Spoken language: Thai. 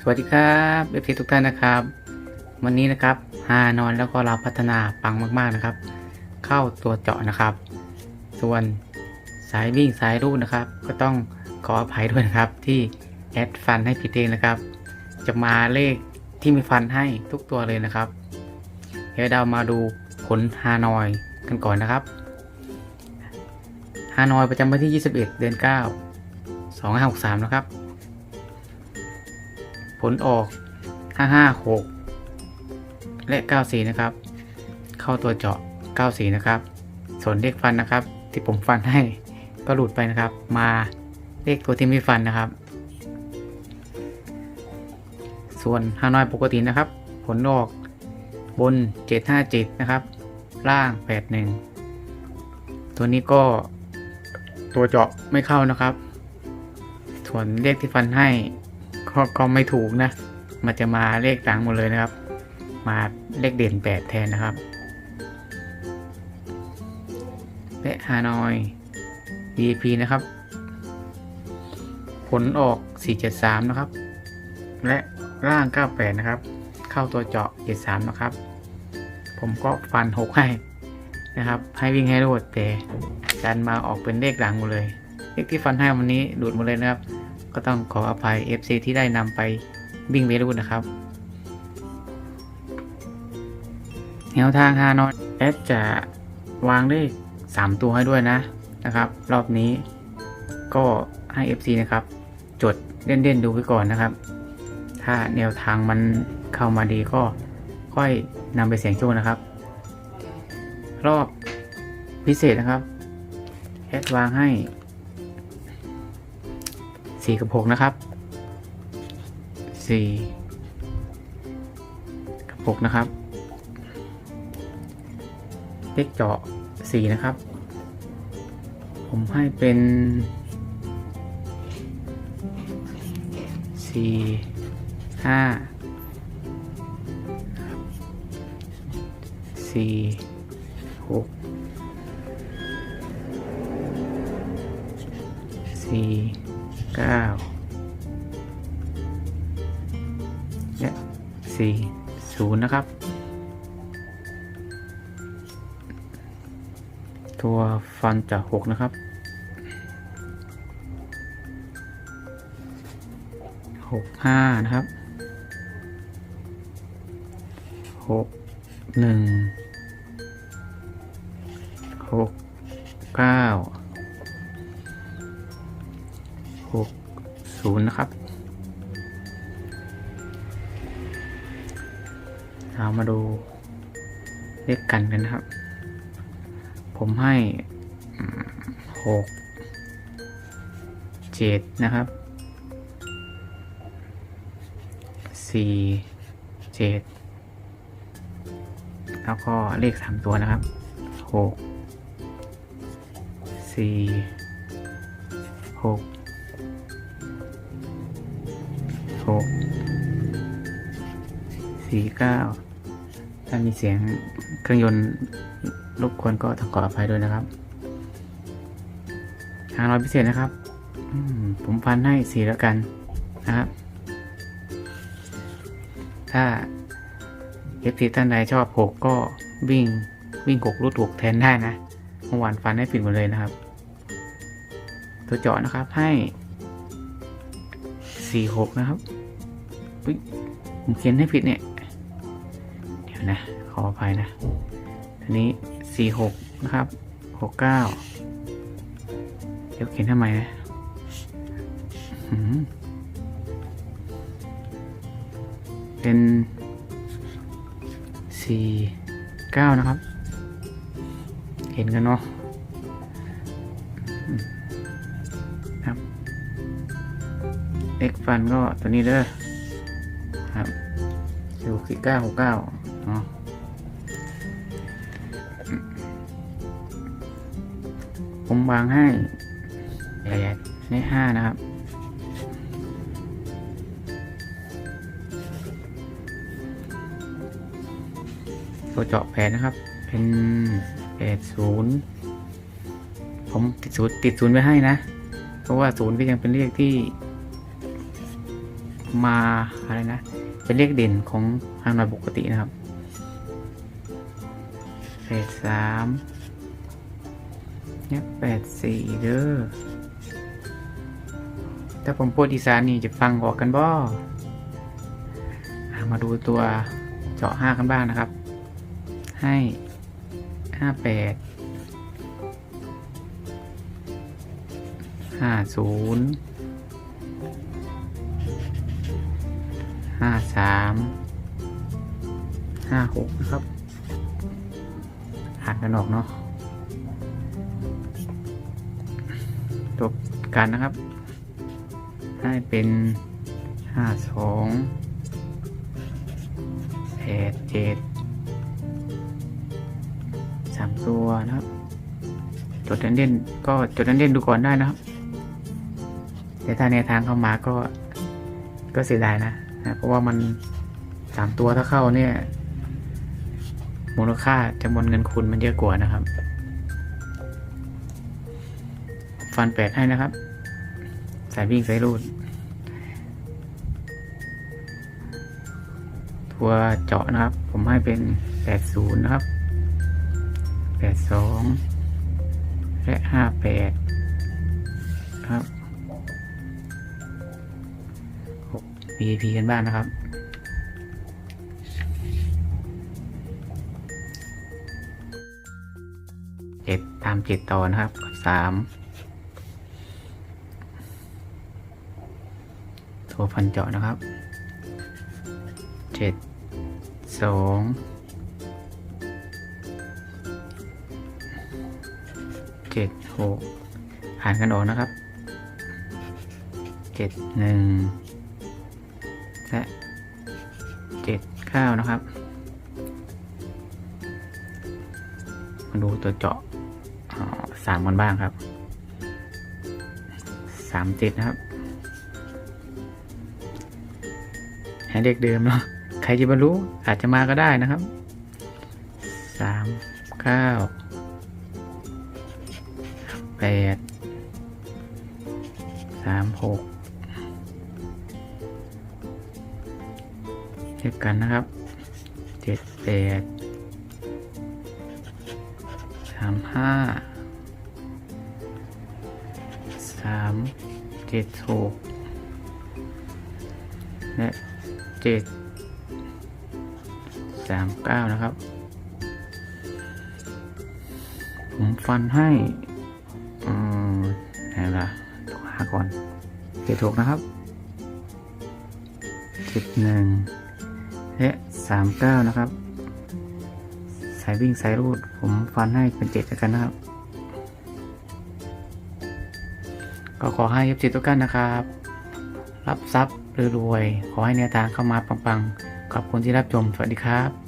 สวัสดีครับเอฟซีทุกท่านนะครับ วันนี้นะครับฮานอนแล้วก็เราพัฒนาปังมากๆนะครับ เข้าตัวเจาะนะครับ ส่วนสายวิ่งสายรูดนะครับ ก็ต้องขออภัยด้วยนะครับที่แอดฟันให้ผิดเองนะครับ จะมาเลขที่มีฟันให้ทุกตัวเลยนะครับเดี๋ยวเรามาดูผลฮานอยกันก่อนนะครับฮานอยประจำวันที่ 21 เดือน 9 2563 นะครับ ผลออก 556 และ 94 นะครับ เข้าตัวเจาะ 94 นะครับ ส่วนเลขฟันนะครับ ที่ผมฟันให้ก็หลุดไปนะครับ มาเลขตัวที่ไม่ฟันนะครับ ส่วนฮานอยปกตินะครับ ผลออกบน 757 นะครับ ล่าง 81 ตัวนี้ก็ตัวเจาะไม่เข้านะครับ ส่วนเลขที่ฟันให้ ก็ก็ไม่ถูกนะ มันจะมาเลขหลังหมดเลยนะครับ มาเลขเด่น8แทนนะครับและฮานอย VP นะครับ ผลออก 473 นะครับ และร่าง 98 นะครับ เข้าตัวเจาะ 73 นะครับ ผมก็ฟัน 6 ให้นะครับ ให้วิ่งให้รวดแต่ดันมาออกเป็นเลขหลังหมดเลย เลขที่ฟันให้วันนี้ดูดหมดเลยนะครับ ก็ต้องขออภัย FC ที่ได้นำไปวิ่งเวรุนะครับ แนวทางฮานอยแอดจะวางเลข3ตัวให้ด้วยนะนะครับ รอบนี้ก็ให้ FC นะครับ จดเล่นๆดูไว้ก่อนนะครับ ถ้าแนวทางมันเข้ามาดีก็ค่อยนำไปเสี่ยงโชคนะครับ รอบพิเศษนะครับแอดวางให้ สี่กับหกนะครับสี่กับหกนะครับ เลขเจาะสี่นะครับ ผมให้เป็นสี่ห้าสี่หกสี่ เก้าและสี่ศูนย์นะครับ ตัวฟันจากหกนะครับหกห้านะครับหกหนึ่งหกเก้า เรามาดูเลขกันกันนะครับ ผมให้หกเจ็ดนะครับสี่เจ็ดแล้วก็เลขสามตัวนะครับหกสี่หกหกสี่เก้า ถ้ามีเสียงเครื่องยนต์รบกวนก็ต้องขออภัยด้วยนะครับทางเราพิเศษนะครับผมฟันให้สี่แล้วกันนะครับ ถ้าเอฟซีท่านใดชอบหกก็วิ่งวิ่งหกรูดหกแทนได้นะเมื่อวานฟันให้ปิดหมดเลยนะครับ ตัวเจาะนะครับให้สี่หกนะครับอุ๊ยผมเขียนให้ผิดเนี่ย นะขออภัยนะอันนี้สี่หกนะครับหกเดี๋ยวเขียนทำไมนะเป็นสี่เก้านะครับ เห็นกันเนาะครับเอ็กฟันก็ตัวนี้เด้อครับสี่สี่เก้าหกเก้า เนาะผมวางให้แปดในห้านะครับ ตัวเจาะแผนนะครับ เป็นแปดศูนย์ผมติดศูนย์ติดศูนย์ไว้ให้นะ เพราะว่าศูนย์ก็ยังเป็นเลขที่ มาอะไรนะ เป็นเลขเด่นของฮานอยปกตินะครับ แปดสามเนี่ยแปดสี่เด้อ ถ้าผมพูดอีสานนี่จะฟังออกกันบ่มาดูตัวเจาะห้ากันบ้างนะครับ ให้ห้าแปดห้าศูนย์ห้าสามห้าหกนะครับ อ่านกันออกเนาะตัวกันนะครับ ให้เป็นห้าสองแปดเจ็ดสามตัวนะครับ จดเล่นๆก็จดเล่นๆดูก่อนได้นะครับ แต่ถ้าในทางเข้ามาก็ก็เสียดายนะนะ เพราะว่ามันสามตัวถ้าเข้าเนี่ย มูลค่าจำนวนเงินคุณมันเยอะกว่านะครับ ฟันแปดให้นะครับ สายวิ่งสายรูดตัวเจาะนะครับ ผมให้เป็นแปดศูนย์นะครับแปดสองและห้าแปดครับหก VIP กันบ้างนะครับามเจ็ดต่อนะครับสามตัวฟันเจาะนะครับเจ็ดสองเจ็ดหกหารกันออกนะครับเจ็ดหนึ่งและเจ็ดเก้านะครับ มาดูตัวเจาะ สามกันบ้างครับสามเจ็ดนะครับให้เลขเดิมเนาะใครจะบรรลุอาจจะมาก็ได้นะครับสามเก้าแปดสามหกเช่นกันนะครับเจ็ดแปดสามห้า สามเจ็ดหกและเจ็ดสามเก้านะครับ ผมฟันให้อืมไหนล่ะต้องหาก่อนเจ็ดหกนะครับเจ็ดหนึ่งและสามเก้านะครับ สายวิ่งสายรูด ผมฟันให้เป็นเจ็ดแล้วกันนะครับ ก็ขอให้ยับจิทุกท่านนะครับ รับทรัพย์รวยๆขอให้แนวทางเข้ามาปังๆขอบคุณที่รับชมสวัสดีครับ